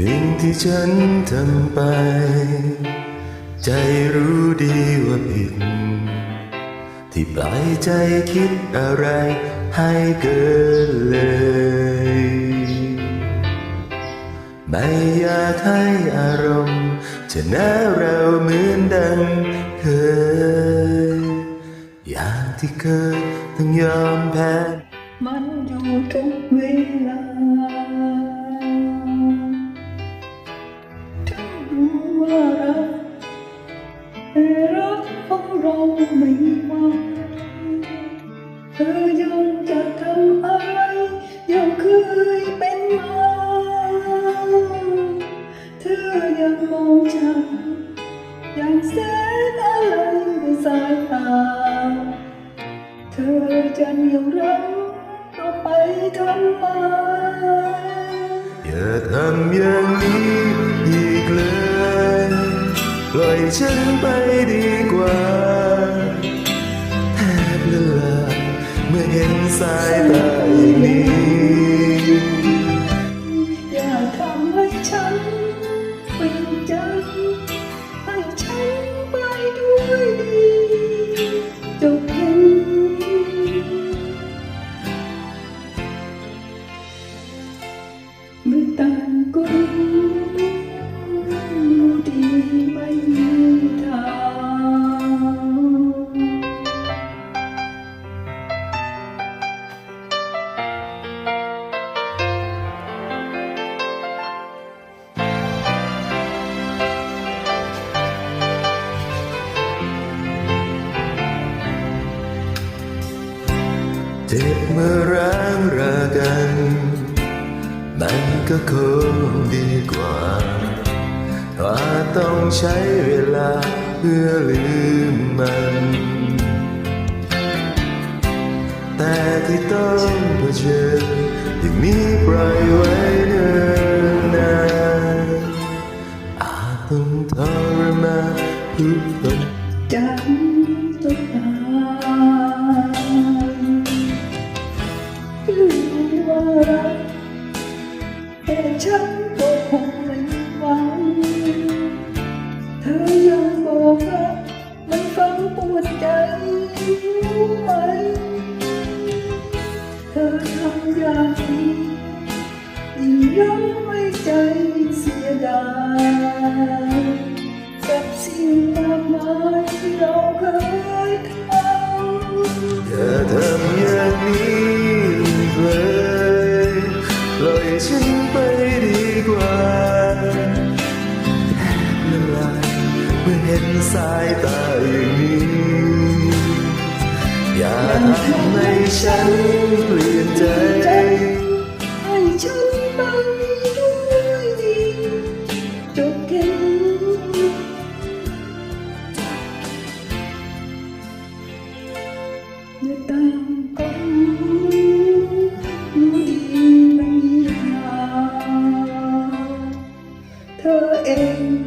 สิ่งที่ฉันทำไป ใจรู้ดีว่าผิด ที่ปล่อยใจคิดอะไรให้เกินเลย ไม่อยากให้อารมณ์ชนะเราเหมือนดังเคย อย่างที่เคยต้องยอมแพ้มันอยู่ทุกเวลา ของเราไม่ไหวเธอยังจะทำอะไรยังเคยเป็นมาเธอยังมองฉันย่างแสนอะไรในสายตาเธอจะเหนีรั้งต่อไปทำไมอย่าทำอย่างนี้อีกเลย ปล่อยฉันไปดีกว่าแทบ เจ็บเมื่อร้างรากัน มันก็คงดีกว่าว่าต้องใช้เวลาเพื่อลืมมัน แต่ที่ต้องเผชิญอย่างนี้ปล่อยไว้เนิ่นนานอาจต้องทรมานทุกคน ว่ารักแต่ฉันก็คงไม่หวัง เธอยังบอกรักมันฟังปวดใจรู้ไหม เธอทำอย่างนี้ยิ่งย้ำให้ใจเสียดายกับสิ่งมากมายที่เราเคย ฉันไปดีกว่าแอบละลาเมื่อเห็นสายตาอย่างนี้ อย่าทำให้ฉันเปลี่ยนใจให้ฉันไปด้วยดีจบแค่เดือดตามกัน the end.